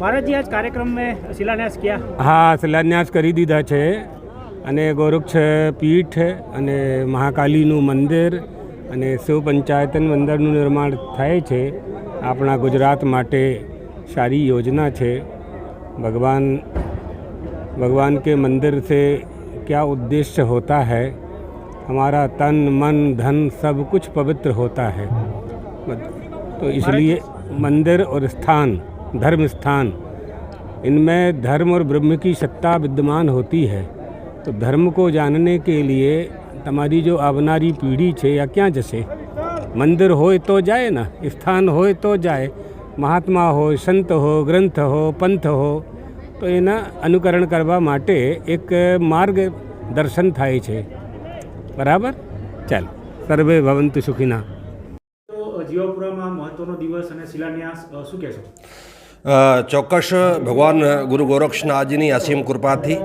महाराज जी आज कार्यक्रम में शिलान्यास किया હા શિલાન્યાસ કરી દીધા છે અને ગોરક્ષ પીઠ અને મહાકાલીનું મંદિર અને શિવ પંચાયતન મંદિરનું નિર્માણ થાય છે આપણા ગુજરાત માટે સારી યોજના છે ભગવાન भगवान के मंदिर से क्या उद्देश्य होता है हमारा तन मन धन सब कुछ पवित्र होता है तो इसलिए मंदिर और स्थान धर्म स्थान इनमें धर्म और ब्रह्म की सत्ता विद्यमान होती है तो धर्म को जानने के लिए તમારી જો આવનારી પેઢી છે આ ક્યાં જશે મંદિર હોય તો જાય ને સ્થાન હોય તો જાય મહાત્મા હોય સંત હો ગ્રંથ હો પંથ હો તો એના અનુકરણ કરવા માટે એક માર્ગ દર્શન થાય છે બરાબર ચાલ સર્વે ભવંતુ સુખીના તો જીવાપુરામાં મહત્વનો દિવસ અને શિલાન્યાસ અ, શું કહેશો અ, ચોક્કસ ભગવાન ગુરુ ગોરક્ષનાથજીની અસીમ કૃપાથી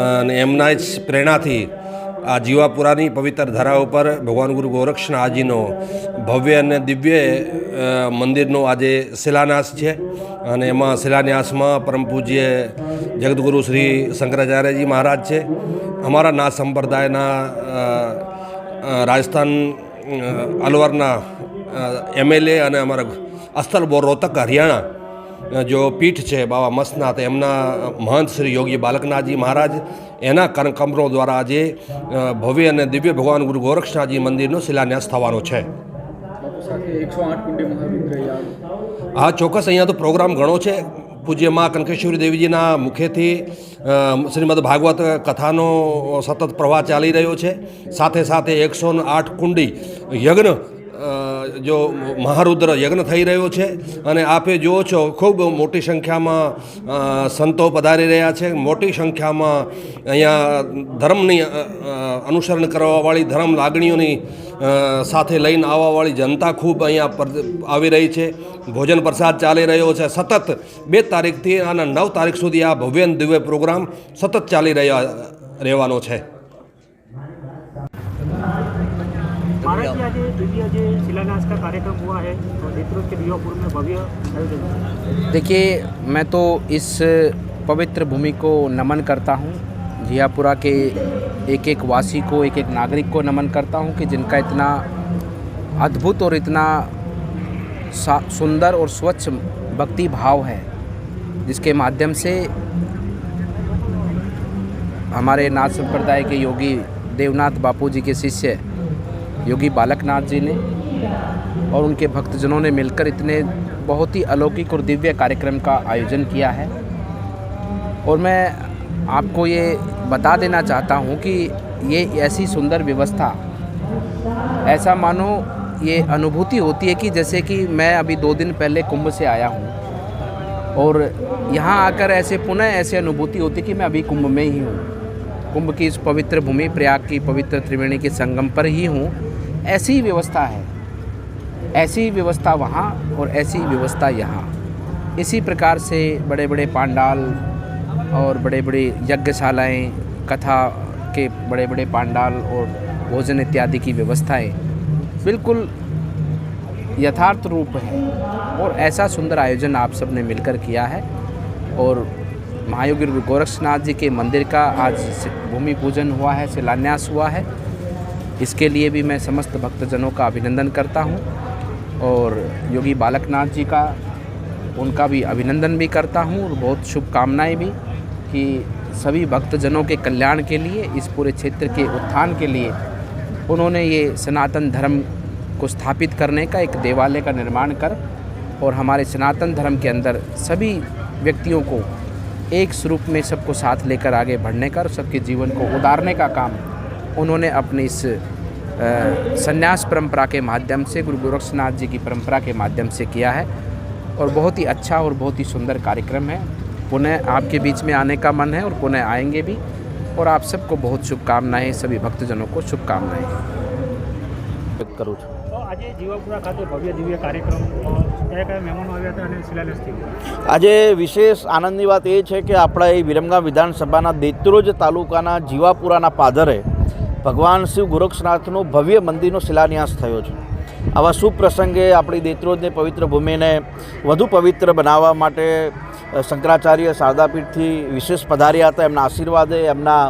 અને એમના જ પ્રેરણાથી આ જીવાપુરાની પવિત્ર ધરા ઉપર ભગવાન ગુરુ ગોરક્ષનાથજીનો ભવ્ય અને દિવ્ય મંદિરનો આજે શિલાન્યાસ છે. અને એમાં શિલાન્યાસમાં પરમ પૂજ્ય જગદગુરુ શ્રી શંકરાચાર્યજી મહારાજ છે. અમારા નાથ સંપ્રદાયના રાજસ્થાન અલવરના એમએલએ અને અમારા અસ્થલ બોર રોહતક હરિયાણા જો પીઠ છે બાબા મસ્તનાથ એમના મહંત શ્રી યોગી બાલકનાથજી મહારાજ એના કર્મકમરો દ્વારા આજે ભવ્ય અને દિવ્ય ભગવાન ગુરુ ગોરક્ષનાથજી મંદિરનો શિલાન્યાસ થવાનો છે. હા ચોક્કસ અહીંયા તો પ્રોગ્રામ ઘણો છે. પૂજ્ય મા કનકેશ્વરી દેવીજીના મુખેથી શ્રીમદ ભાગવત કથાનો સતત પ્રવાહ ચાલી રહ્યો છે. સાથે સાથે એકસો આઠ કુંડી યજ્ઞ જો મહારુદ્ર યજ્ઞ થઈ રહ્યો છે અને આપે જુઓ છો, ખૂબ મોટી સંખ્યામાં સંતો પધારી રહ્યા છે. મોટી સંખ્યામાં અહીંયા ધર્મની અનુસરણ કરવાવાળી, ધર્મ લાગણીઓની સાથે લઈને આવવાવાળી જનતા ખૂબ અહીંયા આવી રહી છે. ભોજન પ્રસાદ ચાલી રહ્યો છે. સતત બે તારીખથી અને નવ તારીખ સુધી આ ભવ્ય દિવ્ય પ્રોગ્રામ સતત ચાલી રહ્યા, રહેવાનો છે. शिलान्यास का कार्यक्रम हुआ है तो के दिवापुर में भव्य देखिए मैं तो इस पवित्र भूमि को नमन करता हूँ। जियापुरा के एक एक वासी को एक एक नागरिक को नमन करता हूँ कि जिनका इतना अद्भुत और इतना सुंदर और स्वच्छ भक्ति भाव है जिसके माध्यम से हमारे नाथ संप्रदाय के योगी देवनाथ बापू जी के शिष्य योगी बालकनाथ जी ने और उनके भक्तजनों ने मिलकर इतने बहुत ही अलौकिक और दिव्य कार्यक्रम का आयोजन किया है। और मैं आपको ये बता देना चाहता हूँ कि ये ऐसी सुंदर व्यवस्था, ऐसा मानो ये अनुभूति होती है कि जैसे कि मैं अभी दो दिन पहले कुंभ से आया हूँ और यहाँ आकर ऐसे पुनः ऐसे अनुभूति होती है कि मैं अभी कुंभ में ही हूँ। कुंभ की इस पवित्र भूमि, प्रयाग की पवित्र त्रिवेणी के संगम पर ही हूँ। ऐसी व्यवस्था है। ऐसी व्यवस्था वहाँ और ऐसी व्यवस्था यहाँ। इसी प्रकार से बड़े बड़े पांडाल और बड़े बड़े यज्ञशालाएँ, कथा के बड़े बड़े पांडाल और भोजन इत्यादि की व्यवस्थाएँ बिल्कुल यथार्थ रूप है और ऐसा सुंदर आयोजन आप सबने मिलकर किया है और महायोगी गुरु गोरक्षनाथ जी के मंदिर का आज भूमि पूजन हुआ है, शिलान्यास हुआ है। इसके लिए भी मैं समस्त भक्तजनों का अभिनंदन करता हूँ और योगी बालकनाथ जी का उनका भी अभिनंदन भी करता हूँ और बहुत शुभकामनाएँ भी कि सभी भक्तजनों के कल्याण के लिए, इस पूरे क्षेत्र के उत्थान के लिए उन्होंने ये सनातन धर्म को स्थापित करने का एक देवालय का निर्माण कर और हमारे सनातन धर्म के अंदर सभी व्यक्तियों को एक स्वरूप में सबको साथ लेकर आगे बढ़ने का और सबके जीवन को उदारने का काम उन्होंने अपने इस अ, संन्यास परंपरा के माध्यम से गुरु गोरक्षनाथ जी की परंपरा के माध्यम से किया है और बहुत ही अच्छा और बहुत ही सुंदर कार्यक्रम है पुनः आपके बीच में आने का मन है और पुनः आएंगे भी और आप सबको बहुत शुभकामनाएं सभी भक्तजनों को शुभकामनाएं વ્યક્ત કરું છું તો આજે જીવાપુરા ખાતે ભવ્ય દિવ્ય કાર્યક્રમ અ, કયા કયા મહેમાનો આવ્યા હતા અને શિલાન્યાસ થયો આજે વિશેષ આનંદની વાત એ છે કે આપણા એ વિરમગામ વિધાનસભાના દેત્રોજ તાલુકાના જીવાપુરાના પાદરે ભગવાન શિવ ગોરક્ષનાથનું ભવ્ય મંદિરનો શિલાન્યાસ થયો છે. આવા શુભ પ્રસંગે આપણી દેત્રોજને પવિત્ર ભૂમિને વધુ પવિત્ર બનાવવા માટે શંકરાચાર્ય શારદાપીઠથી વિશેષ પધાર્યા હતા. એમના આશીર્વાદે એમના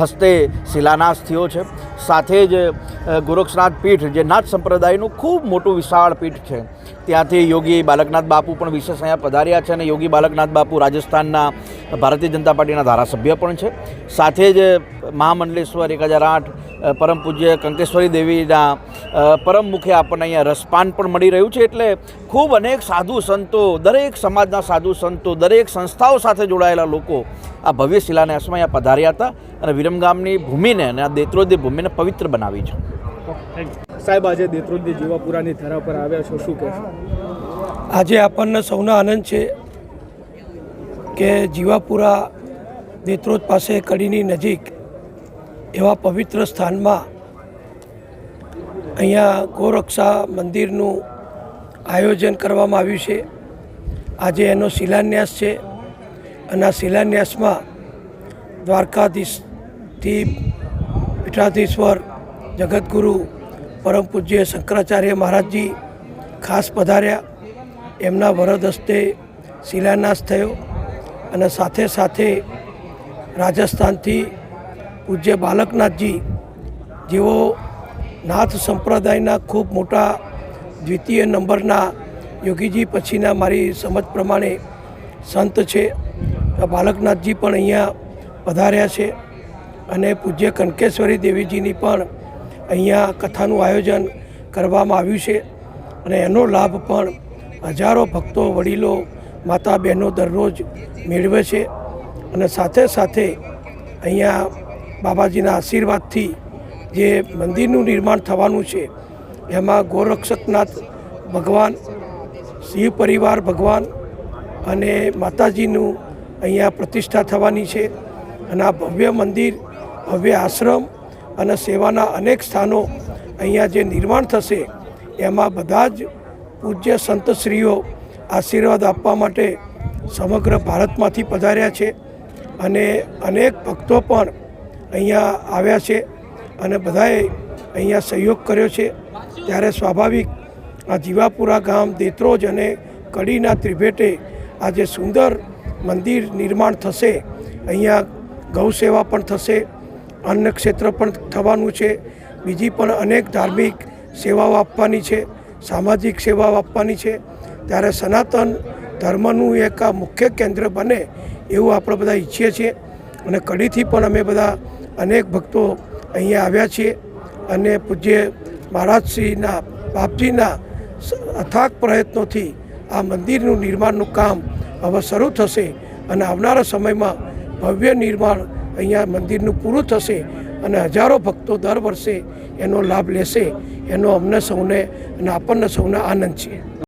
હસ્તે શિલાન્યાસ થયો છે. સાથે જ ગોરક્ષનાથ પીઠ, જે નાથ સંપ્રદાયનું ખૂબ મોટું વિશાળ પીઠ છે, ત્યાંથી યોગી બાલકનાથ બાપુ પણ વિશેષ અહીંયા પધાર્યા છે અને યોગી બાલકનાથ બાપુ રાજસ્થાનના ભારતીય જનતા પાર્ટીના ધારાસભ્ય પણ છે. સાથે જ મહામંડલેશ્વર એક હજાર આઠ પરમ પૂજ્ય કંકેશ્વરી દેવીના પરમ મુખે આપણને અહીંયા રસપાન પણ મળી રહ્યું છે. એટલે ખૂબ અનેક સાધુ સંતો દરેક સમાજના સાધુ સંતો દરેક સંસ્થાઓ સાથે જોડાયેલા લોકો આ ભવ્ય શિલાન્યાસમાં અહીંયા પધાર્યા હતા અને વિરમગામની ભૂમિને અને આ દેત્રોદી ભૂમિને પવિત્ર બનાવી છે. સાહેબ આજે દેત્રોદી જીવાપુરાની ધરા પર આવ્યા છો શું કહેશો? આજે આપણને સૌના આનંદ છે. કે જીવાપુરા દેત્રોદ પાસે કડીની નજીક એવા પવિત્ર સ્થાનમાં અહીંયા ગોરક્ષા મંદિરનું આયોજન કરવામાં આવ્યું છે. આજે એનો શિલાન્યાસ છે અને આ શિલાન્યાસમાં દ્વારકાધીશથી પીઠાધીશ્વર જગતગુરુ પરમ પૂજ્ય શંકરાચાર્ય મહારાજજી ખાસ પધાર્યા. એમના વરદ હસ્તે શિલાન્યાસ થયો. અને સાથે સાથે રાજસ્થાનથી પૂજ્ય બાલકનાથજી, જેઓ નાથ સંપ્રદાયના ખૂબ મોટા દ્વિતીય નંબરના યોગીજી પછીના મારી સમજ પ્રમાણે સંત છે. બાલકનાથજી પણ અહીંયા પધાર્યા છે અને પૂજ્ય કનકેશ્વરી દેવીજીની પણ અહીંયા કથાનું આયોજન કરવામાં આવ્યું છે અને એનો લાભ પણ હજારો ભક્તો, વડીલો માતા બહેનો દરરોજ મેળવે છે અને સાથે સાથે અહીંયા બાબાજીના આશીર્વાદથી જે મંદિરનું નિર્માણ થવાનું છે, એમાં ગોરક્ષકનાથ ભગવાન, શિવ પરિવાર ભગવાન અને માતાજીનું અહીંયા પ્રતિષ્ઠા થવાની છે અને આ ભવ્ય મંદિર, ભવ્ય આશ્રમ અને સેવાના અનેક સ્થાનો અહીંયા જે નિર્માણ થશે, એમાં બધા જ પૂજ્ય સંતશ્રીઓ આશીર્વાદ આપવા માટે સમગ્ર ભારતમાંથી પધાર્યા છે અને અનેક ભક્તો પણ અહીંયા આવ્યા છે અને બધાએ અહીંયા સહયોગ કર્યો છે. ત્યારે સ્વાભાવિક આ જીવાપુરા ગામ દેત્રોજ અને કડીના ત્રિભેટે આ જે સુંદર મંદિર નિર્માણ થશે. અહીંયા ગૌ સેવા પણ થશે અન્ન ક્ષેત્ર પણ થવાનું છે. બીજી પણ અનેક ધાર્મિક સેવાઓ આપવાની છે. સામાજિક સેવાઓ આપવાની છે. ત્યારે સનાતન ધર્મનું એક આ મુખ્ય કેન્દ્ર બને એવું આપણે બધા ઈચ્છીએ છીએ. અને કડીથી પણ અમે બધા અનેક ભક્તો અહીંયા આવ્યા છીએ. અને પૂજ્ય મહારાજશ્રીના, બાપજીના અથાગ પ્રયત્નોથી આ મંદિરનું નિર્માણનું કામ હવે શરૂ થશે. અને આવનારા સમયમાં ભવ્ય નિર્માણ અહીંયા મંદિરનું પૂરું થશે અને હજારો ભક્તો દર વર્ષે એનો લાભ લેશે. એનો અમને સૌને અને આપણને સૌને આનંદ છે.